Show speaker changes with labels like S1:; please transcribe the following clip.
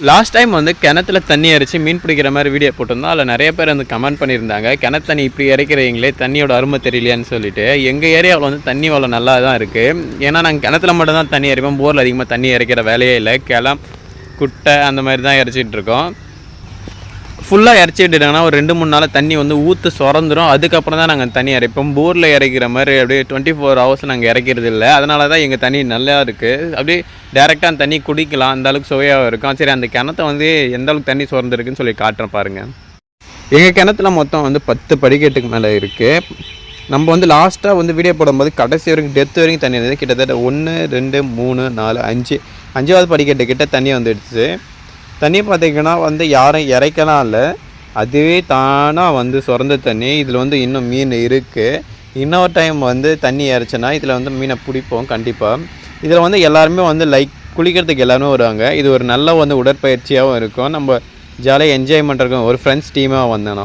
S1: Last time வந்து கிணத்துல தண்ணி அரைச்சி மீன் பிடிக்கிற மாதிரி வீடியோ போட்டிருந்தோம். அதில் நிறைய பேர் வந்து கமெண்ட் பண்ணியிருந்தாங்க. கிணத்து தண்ணி இப்படி இறைக்கிறீங்களே தண்ணியோட அருமை தெரியலையான்னு சொல்லிட்டு. எங்கள் ஏரியாவில் வந்து தண்ணி வளம் நல்லா தான் இருக்குது ஏன்னா நாங்கள் கிணத்துல மட்டும் தான் தண்ணி இறைப்போம் போரில் அதிகமாக தண்ணி இறைக்கிற வேலையே இல்லை. கிளம் குட்டை அந்த மாதிரி தான் இறைச்சிட்டு இருக்கோம். ஃபுல்லாக இறச்சி விட்டுட்டாங்கன்னா ஒரு ரெண்டு மூணு நாள் தண்ணி வந்து ஊற்று சுரந்துடும் அதுக்கப்புறம் தான் நாங்கள் தண்ணி இறைப்போம். போரில் இறைக்கிற மாதிரி அப்படியே டுவெண்ட்டி ஃபோர் ஹவர்ஸ் நாங்கள் இறக்கிறது இல்லை. அதனால தான் எங்கள் தண்ணி நல்லா இருக்குது அப்படியே டேரெக்டாக அந்த தண்ணி குடிக்கலாம். அந்த அளவுக்கு சுவையாக இருக்கும். சரி அந்த கிணத்த வந்து எந்த அளவுக்கு தண்ணி சுரந்துருக்குன்னு சொல்லி காட்டுறேன் பாருங்கள் எங்கள் கிணத்துல மொத்தம் வந்து பத்து படிக்கட்டுக்கு மேலே இருக்குது நம்ம வந்து லாஸ்ட்டாக வந்து வீடியோ போடும்போது கடைசி வரைக்கும் டெத் வரைக்கும் தண்ணி இருந்தது. கிட்டத்தட்ட ஒன்று ரெண்டு மூணு நாலு அஞ்சு. அஞ்சாவது படிக்கட்டு கிட்ட தண்ணி வந்துடுச்சு தண்ணி பார்த்தீங்கன்னா வந்து யாரும் இறைக்கலாம் இல்லை. அதுவே தானாக வந்து சுரந்த தண்ணி. இதில் வந்து இன்னும் மீன் இருக்குது இன்னொரு டைம் வந்து தண்ணி இறைச்சின்னா இதில் வந்து மீனை பிடிப்போம் கண்டிப்பாக இதில் வந்து எல்லாருமே வந்து லைக் குளிக்கிறதுக்கு எல்லாருமே வருவாங்க. இது ஒரு நல்ல வந்து உடற்பயிற்சியாகவும் இருக்கும். நம்ம ஜாலியாக என்ஜாய் பண்ணுறதுக்கும் ஒரு ஃப்ரெண்ட்ஸ் டீமாக வந்தேன்